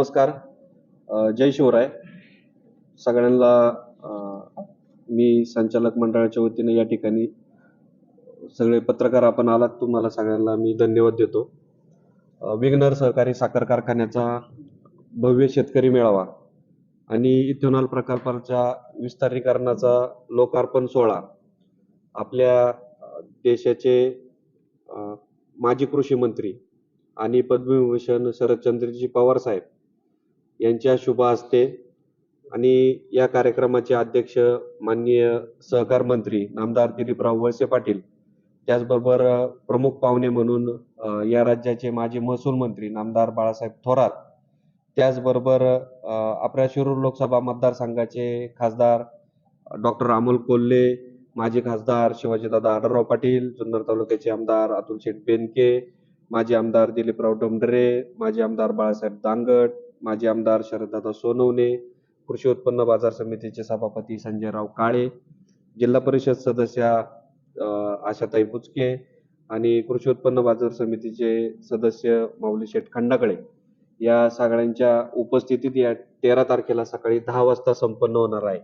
नमस्कार. जय शिवराय. सगळ्यांना मी संचालक मंडळाच्या वतीने या ठिकाणी सगळे पत्रकार आपण आलात तुम्हाला सगळ्यांना मी धन्यवाद देतो. विघ्नर सहकारी साखर कारखान्याचा भव्य शेतकरी मेळावा आणि इथेनॉल प्रकल्पाच्या विस्तारीकरणाचा लोकार्पण सोहळा आपल्या देशाचे माजी कृषी मंत्री आणि पद्मविभूषण शरदचंद्रजी पवार साहेब यांच्या शुभ हस्ते आणि या कार्यक्रमाचे अध्यक्ष माननीय सहकार मंत्री नामदार दिलीपराव वळसे पाटील त्याचबरोबर प्रमुख पाहुणे म्हणून या राज्याचे माजी महसूल मंत्री नामदार बाळासाहेब थोरात त्याचबरोबर आपल्या शिरूर लोकसभा मतदारसंघाचे खासदार डॉक्टर अमोल कोल्हे माजी खासदार शिवाजीदादा आडरराव पाटील जुन्नर तालुक्याचे आमदार अतुल शेठ बेनके माजी आमदार दिलीपराव डोंगरे माजी आमदार बाळासाहेब दांगट माजी आमदार शरददादा सोनवणे कृषी उत्पन्न बाजार समितीचे सभापती संजयराव काळे जिल्हा परिषद सदस्या आशाताई बुचके आणि कृषी उत्पन्न बाजार समितीचे सदस्य माऊली शेठ खंडाकडे या सगळ्यांच्या उपस्थितीत या तेरा तारखेला सकाळी दहा वाजता संपन्न होणार आहे.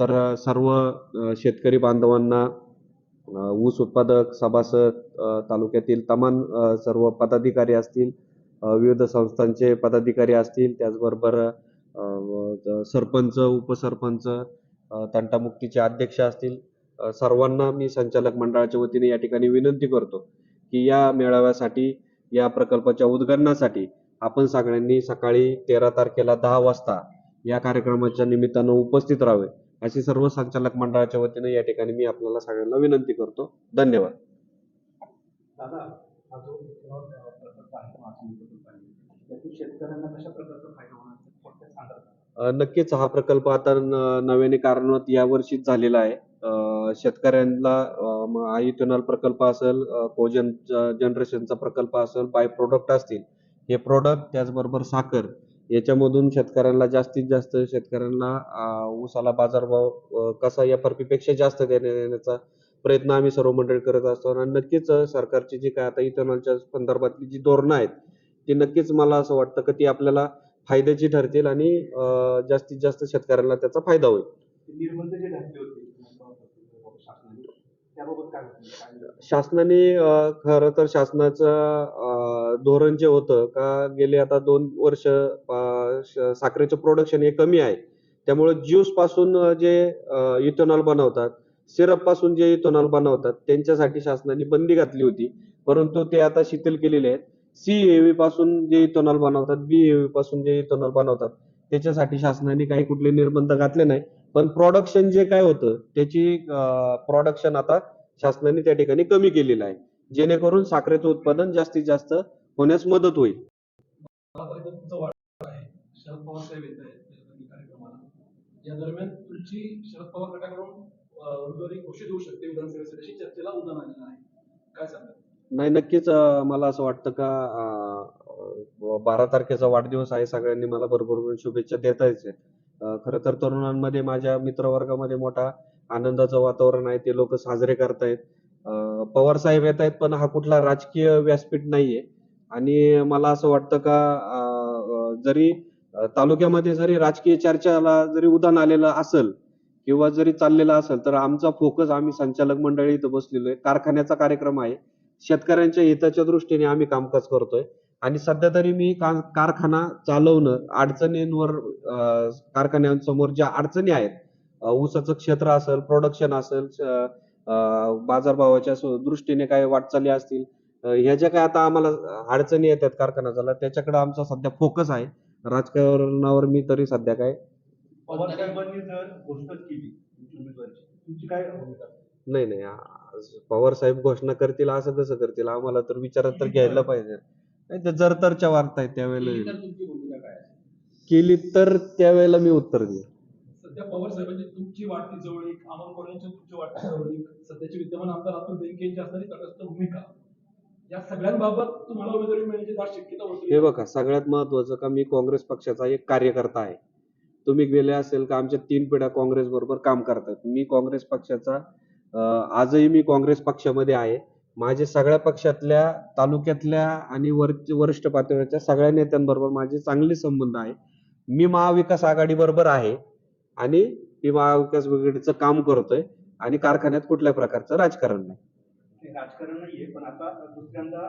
तर सर्व शेतकरी बांधवांना ऊस उत्पादक सभासद तालुक्यातील तमाम सर्व पदाधिकारी असतील विविध संस्थांचे पदाधिकारी असतील त्याचबरोबर सरपंच उपसरपंच तंटामुक्तीचे अध्यक्ष असतील. सर्वांना मी संचालक मंडळाच्या वतीने या ठिकाणी विनंती करतो की या मेळाव्यासाठी या प्रकल्पाच्या उद्घाटनासाठी आपण सगळ्यांनी सकाळी तेरा तारखेला दहा वाजता या कार्यक्रमाच्या निमित्तानं उपस्थित राहावे अशी सर्व संचालक मंडळाच्या वतीने या ठिकाणी मी आपल्याला सगळ्यांना विनंती करतो. धन्यवाद दादा हा जो इथेनॉल प्रकल्प आहे महासंघ प्रकल्प आहे त्यातून शेतकऱ्यांना कशा प्रकारचा फायदा होणार थोडक्यात सांगा नक्कीच हा प्रकल्प आता नव्याने कार्यान्वित या वर्षीच झालेला आहे. शेतकऱ्यांना अ, इथेनॉल प्रकल्प असेल कोजन जनरेशनचा प्रकल्प असेल बाय प्रोडक्ट असतील हे प्रोडक्ट त्याचबरोबर साखर याच्यामधून शेतकऱ्यांना जास्तीत जास्त शेतकऱ्यांना ऊसाला बाजारभाव कसा या परपीपेक्षा जास्त देण्याचा प्रयत्न आम्ही सर्व मंडळी करत असतो. आणि नक्कीच सरकारची जी काय आता इथेनॉलच्या संदर्भातली जी धोरणं आहेत ती नक्कीच मला असं वाटतं की ती आपल्याला फायद्याची ठरतील आणि जास्तीत जास्त शेतकऱ्यांना त्याचा फायदा होईल. शासनाने खरं तर शासनाचं धोरण जे होतं का गेले आता दोन वर्ष साखरेचं प्रोडक्शन हे कमी आहे. त्यामुळे ज्यूसपासून जे इथेनॉल बनवतात सिरपपासून जे इथेनॉल बनवतात त्यांच्यासाठी शासनाने बंदी घातली होती. परंतु ते आता शिथिल केलेले आहेत. सी एव्ही पासून जे इथेनॉल बनवतात बी एव्ही पासून जे इथेनॉल बनवतात त्याच्यासाठी शासनाने काही कुठले निर्बंध घातले नाही. पण प्रोडक्शन जे काय होतं त्याची प्रोडक्शन आता शासनाने त्या ठिकाणी कमी केलेलं आहे. जेणेकरून साखरेचं उत्पादन जास्तीत जास्त होण्यास मदत होईल. शरद पवार साहेब येत आहेत कार्यक्रमाला. या दरम्यान तुमची शरद पवार गटाकडून उमेदवारी घोषित होऊ शकते विधानसभेसाठी चर्चेला उदाहरण आलेलं आहे. काय सांगतात नाही नक्कीच अं, मला असं वाटतं का अं, बारा तारखेचा वाढदिवस आहे सगळ्यांनी मला भरभरून शुभेच्छा देता येते खरं तर तरुणांमध्ये माझ्या मित्रवर्गामध्ये मोठा आनंदाचं वातावरण आहे ते लोक साजरे करतायत. अं, पवार साहेब येत आहेत पण हा कुठला राजकीय व्यासपीठ नाहीये. आणि मला असं वाटतं का अं, जरी अं, तालुक्यामध्ये जरी राजकीय चर्चाला जरी उदाहरण आलेलं असेल किंवा जरी चाललेला असेल तर आमचा फोकस आम्ही संचालक मंडळी इथं बसलेलो आहे. कारखान्याचा कार्यक्रम आहे. शेतकऱ्यांच्या हिताच्या दृष्टीने आम्ही कामकाज करतोय. आणि सध्या तरी मी का- कारखाना चालवणं अडचणींवर कारखान्यांसमोर ज्या अडचणी आहेत ऊसाचं क्षेत्र असेल प्रोडक्शन असेल बाजारभावाच्या दृष्टीने काय वाटचाली असतील ह्या ज्या काय आता आम्हाला अडचणी येतात कारखाना झाला त्याच्याकडे आमचा सध्या फोकस आहे. राजकारणावर मी तरी सध्या काय नाही नाही पवार साहेब घोषणा करतील असं कसं करतील. आम्हाला तर विचारात तर घ्यायला पाहिजे. नाही तर जर तरच्या वार्ता आहेत त्यावेळेला. केली तर आहे त्यावेळेला मी उत्तर देईन. सध्या पवार साहेबांची तुमची वाढती जवळीक अमोल कोल्हेंची तुमची वाढती जवळीक सध्याचे विद्यमान आमदार अतुल बेनके यांची असणारी तटस्थ भूमिका. या सगळ्यांबाबत तुम्हाला उमेदवारी मिळण्याची दाट शक्यता होती हे बघा सगळ्यात महत्वाचं का मी काँग्रेस पक्षाचा एक कार्यकर्ता आहे. तुम्ही गेले असेल का आमच्या तीन पिढ्या काँग्रेस बरोबर काम करतात. मी काँग्रेस पक्षाचा आजही मी काँग्रेस पक्षामध्ये आहे. माझे सगळ्या पक्षातल्या तालुक्यातल्या आणि वर वरिष्ठ पातळीच्या सगळ्या नेत्यांबरोबर माझे चांगले संबंध आहे. मी महाविकास आघाडी बरोबर आहे आणि मी महाविकास आघाडीचं काम करतोय आणि कारखान्यात कुठल्या प्रकारचं राजकारण नाही. राजकारण नाहीये पण आता दुसऱ्यांदा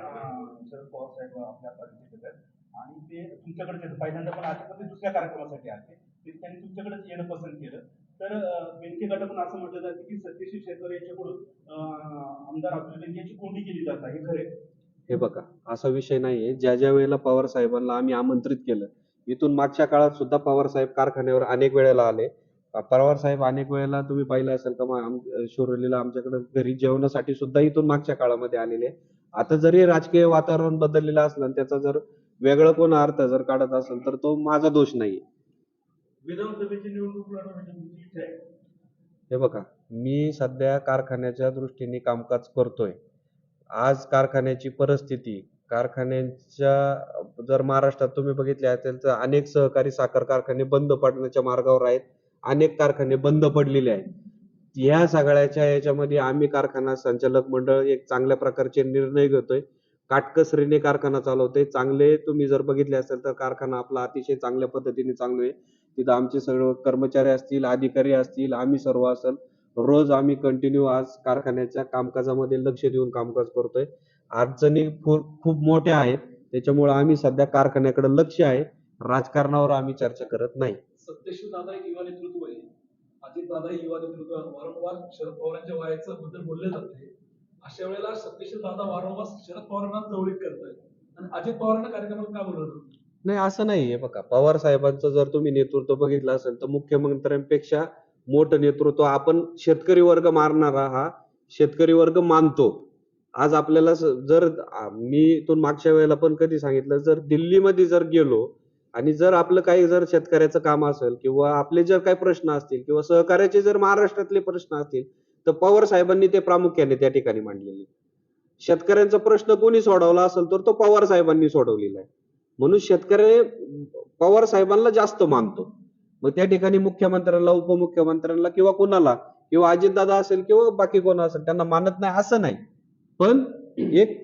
शरद पवार साहेब आपल्या पार्टीत आहेत आणि ते तुमच्याकडे पहिल्यांदा पण आले पण ते दुसऱ्या कार्यक्रमासाठी आले ते त्यांनी तुमच्याकडेच येणं पसंत केलं. तर बेनके गटातून असं म्हटलं जातं की सत्यशील शेतकरी यांच्याकडून आमदार अब्दुल बेनके यांची कोंडी केली जात आहे हे खरे हे बघा असा विषय नाहीये. ज्या ज्या वेळेला पवार साहेबांना आम्ही आमंत्रित केलं इथून मागच्या काळात सुद्धा पवार साहेब कारखान्यावर अनेक वेळेला आले. पवार साहेब अनेक वेळेला तुम्ही पाहिलं असेल का शोरलीला आमच्याकडे घरी जेवणासाठी सुद्धा इथून मागच्या काळामध्ये आलेले आता जरी राजकीय वातावरण बदललेलं असलं त्याचा जर वेगळं कोण अर्थ जर काढत असेल तर तो माझा दोष नाहीये. विधानसभेची निवडणूक लढवण्याची तुमची इच्छा आहे. हे बघा मी सध्या कारखान्याच्या दृष्टीने कामकाज करतोय. आज कारखान्याची परिस्थिती कारखान्यांच्या जर महाराष्ट्रात तुम्ही बघितले असेल तर अनेक सहकारी साखर कारखाने बंद पडण्याच्या मार्गावर आहेत. अनेक कारखाने बंद पडलेले आहेत. ह्या सगळ्याच्या याच्यामध्ये आम्ही कारखाना संचालक मंडळ एक चांगल्या प्रकारचे निर्णय घेतोय. काटकसरीने कारखाना चालवतोय. चांगले तुम्ही जर बघितले असेल तर कारखाना आपला अतिशय चांगल्या पद्धतीने चालू आहे. तिथं आमचे सर्व कर्मचारी असतील अधिकारी असतील आम्ही सर्व असेल रोज आम्ही कंटिन्यू आज कारखान्याच्या कामकाजामध्ये लक्ष देऊन कामकाज करतोय. अडचणी खूप खूप मोठ्या आहेत त्याच्यामुळे आम्ही सध्या कारखान्याकडे लक्ष आहे राजकारणावर आम्ही चर्चा करत नाही. सत्यशील दादा एक युवा नेतृत्व आहे. अजित दादा युवा नेतृत्व वारंवार शरद पवारांच्या वयाचं बद्दल बोलले जाते. अशा वेळेला सत्यशील दादा वारंवार शरद पवारांना जवळीक करतायत. आणि अजित पवारांना कार्यक्रमात का बोलवलं? नाही असं नाहीये बघा. पवार साहेबांचं जर तुम्ही नेतृत्व बघितलं असेल तर मुख्यमंत्र्यांपेक्षा मोठं नेतृत्व आपण शेतकरी वर्ग मारणारा हा शेतकरी वर्ग मानतो. आज आपल्याला स- जर आ- मी इथून मागच्या वेळेला पण कधी सांगितलं जर दिल्लीमध्ये जर गेलो आणि जर आपलं काही जर शेतकऱ्याचं काम असेल किंवा आपले जर काही प्रश्न असतील किंवा सहकार्याचे जर महाराष्ट्रातले प्रश्न असतील तर पवार साहेबांनी ते प्रामुख्याने त्या ठिकाणी मांडलेले. शेतकऱ्यांचा प्रश्न कोणी सोडवला असेल तर तो पवार साहेबांनी सोडवलेला आहे. म्हणून शेतकरी पवार साहेबांना जास्त मानतो. मग त्या ठिकाणी मुख्यमंत्र्यांना उपमुख्यमंत्र्यांना किंवा कोणाला किंवा अजितदादा असेल किंवा बाकी कोण असेल त्यांना मानत नाही असं नाही. पण एक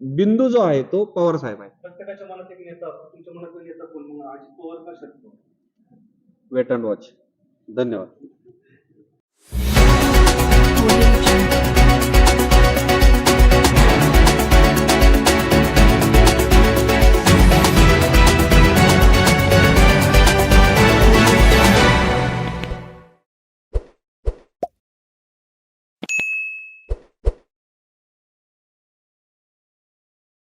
बिंदू जो आहे तो पवार साहेब आहे. प्रत्येकाच्या मनात एक नेता असतो. तुमच्या मनातला नेता कोण? मग अजित पवार का Sharad Pawar? Wait and watch धन्यवाद.